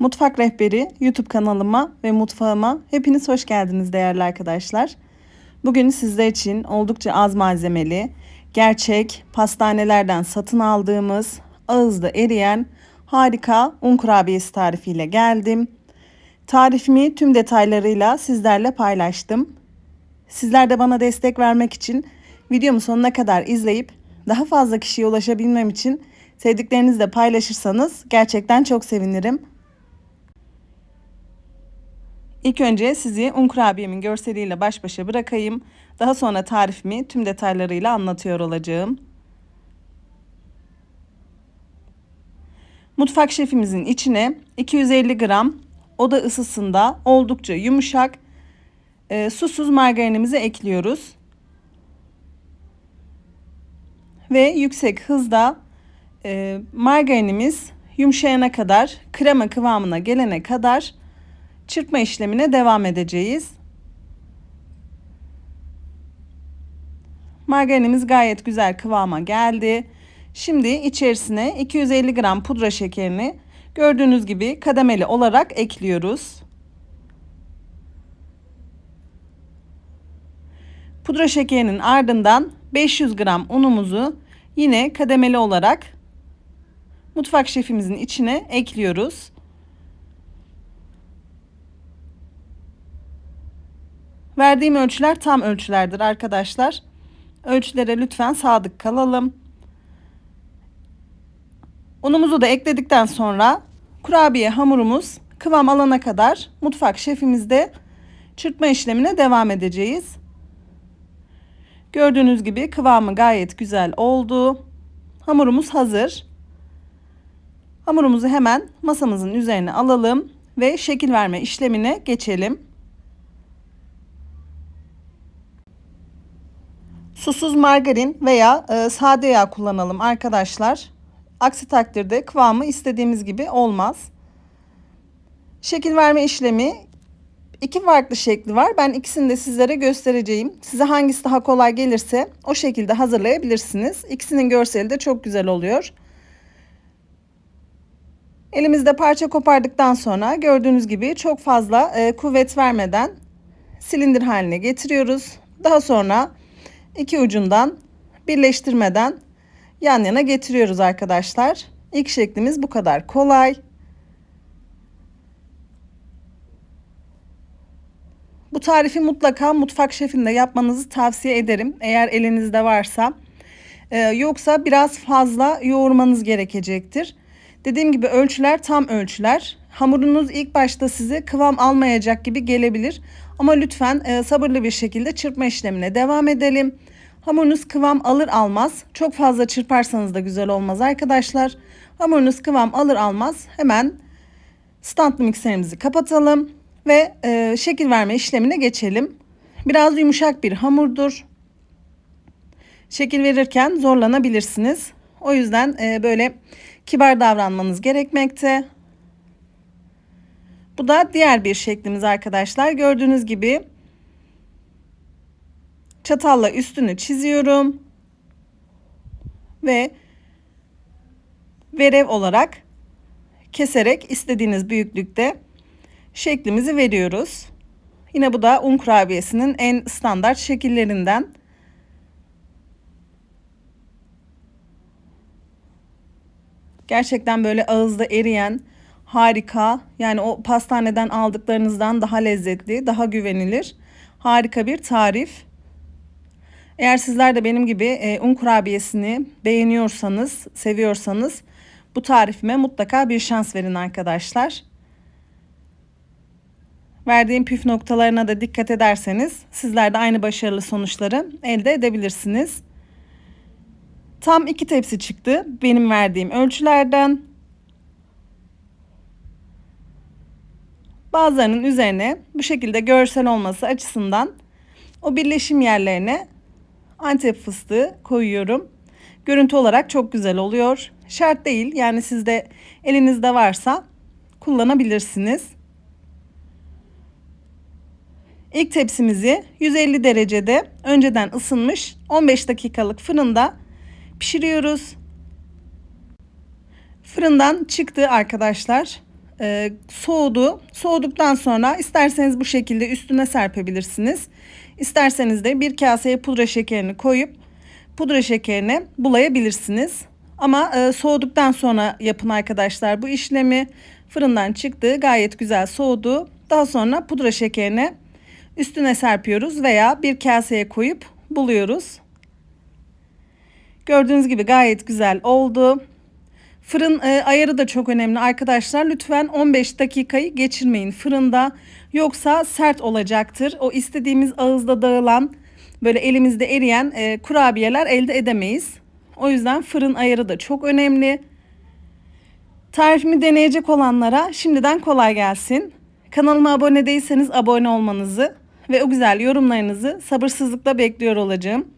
Mutfak Rehberi YouTube kanalıma ve mutfağıma hepiniz hoş geldiniz değerli arkadaşlar. Bugün sizler için oldukça az malzemeli, gerçek pastanelerden satın aldığımız ağızda eriyen harika un kurabiyesi tarifiyle geldim. Tarifimi tüm detaylarıyla sizlerle paylaştım. Sizler de bana destek vermek için videomu sonuna kadar izleyip daha fazla kişiye ulaşabilmem için sevdiklerinizle paylaşırsanız gerçekten çok sevinirim. İlk önce sizi un kurabiyemin görseliyle baş başa bırakayım. Daha sonra tarifimi tüm detaylarıyla anlatıyor olacağım. Mutfak şefimizin içine 250 gram oda ısısında oldukça yumuşak e, susuz margarinimizi ekliyoruz. Ve yüksek hızda e, margarinimiz yumuşayana kadar krema kıvamına gelene kadar çırpma işlemine devam edeceğiz. Margarinimiz gayet güzel kıvama geldi. Şimdi içerisine 250 gram pudra şekerini gördüğünüz gibi kademeli olarak ekliyoruz. Pudra şekerinin ardından 500 gram unumuzu yine kademeli olarak mutfak şefimizin içine ekliyoruz. Verdiğim ölçüler tam ölçülerdir arkadaşlar. Ölçülere lütfen sadık kalalım. Unumuzu da ekledikten sonra kurabiye hamurumuz kıvam alana kadar mutfak şefimizde çırpma işlemine devam edeceğiz. Gördüğünüz gibi kıvamı gayet güzel oldu. Hamurumuz hazır. Hamurumuzu hemen masamızın üzerine alalım ve şekil verme işlemine geçelim. Susuz margarin veya e, sade yağ kullanalım arkadaşlar. Aksi takdirde kıvamı istediğimiz gibi olmaz. Şekil verme işlemi iki farklı şekli var. Ben ikisini de sizlere göstereceğim. Size hangisi daha kolay gelirse o şekilde hazırlayabilirsiniz. İkisinin görseli de çok güzel oluyor. Elimizde parça kopardıktan sonra gördüğünüz gibi çok fazla e, kuvvet vermeden silindir haline getiriyoruz. Daha sonra iki ucundan birleştirmeden yan yana getiriyoruz arkadaşlar. İlk şeklimiz bu kadar kolay. Bu tarifi mutlaka mutfak şefinde yapmanızı tavsiye ederim. Eğer elinizde varsa. Ee, yoksa biraz fazla yoğurmanız gerekecektir. Dediğim gibi ölçüler tam ölçüler. Hamurunuz ilk başta size kıvam almayacak gibi gelebilir. Ama lütfen e, sabırlı bir şekilde çırpma işlemine devam edelim. Hamurunuz kıvam alır almaz. Çok fazla çırparsanız da güzel olmaz arkadaşlar. Hamurunuz kıvam alır almaz hemen standlı mikserimizi kapatalım ve e, şekil verme işlemine geçelim. Biraz yumuşak bir hamurdur. Şekil verirken zorlanabilirsiniz. O yüzden e, böyle kibar davranmanız gerekmekte. Bu da diğer bir şeklimiz arkadaşlar. Gördüğünüz gibi çatalla üstünü çiziyorum. Ve verev olarak keserek istediğiniz büyüklükte şeklimizi veriyoruz. Yine bu da un kurabiyesinin en standart şekillerinden. Gerçekten böyle ağızda eriyen harika yani o pastaneden aldıklarınızdan daha lezzetli, daha güvenilir. Harika bir tarif. Eğer sizler de benim gibi e, un kurabiyesini beğeniyorsanız, seviyorsanız bu tarifime mutlaka bir şans verin arkadaşlar. Verdiğim püf noktalarına da dikkat ederseniz sizler de aynı başarılı sonuçları elde edebilirsiniz. Tam iki tepsi çıktı benim verdiğim ölçülerden. Bazılarının üzerine bu şekilde görsel olması açısından o birleşim yerlerine antep fıstığı koyuyorum. Görüntü olarak çok güzel oluyor. Şart değil yani sizde elinizde varsa kullanabilirsiniz. İlk tepsimizi 150 derecede önceden ısınmış 15 dakikalık fırında pişiriyoruz. Fırından çıktı arkadaşlar. e, soğudu. Soğuduktan sonra isterseniz bu şekilde üstüne serpebilirsiniz. İsterseniz de bir kaseye pudra şekerini koyup pudra şekerini bulayabilirsiniz. Ama e, soğuduktan sonra yapın arkadaşlar bu işlemi. Fırından çıktı gayet güzel soğudu. Daha sonra pudra şekerini üstüne serpiyoruz veya bir kaseye koyup buluyoruz. Gördüğünüz gibi gayet güzel oldu. Fırın e, ayarı da çok önemli arkadaşlar. Lütfen 15 dakikayı geçirmeyin fırında. Yoksa sert olacaktır. O istediğimiz ağızda dağılan böyle elimizde eriyen e, kurabiyeler elde edemeyiz. O yüzden fırın ayarı da çok önemli. Tarifimi deneyecek olanlara şimdiden kolay gelsin. Kanalıma abone değilseniz abone olmanızı ve o güzel yorumlarınızı sabırsızlıkla bekliyor olacağım.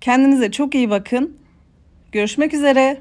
Kendinize çok iyi bakın. Görüşmek üzere.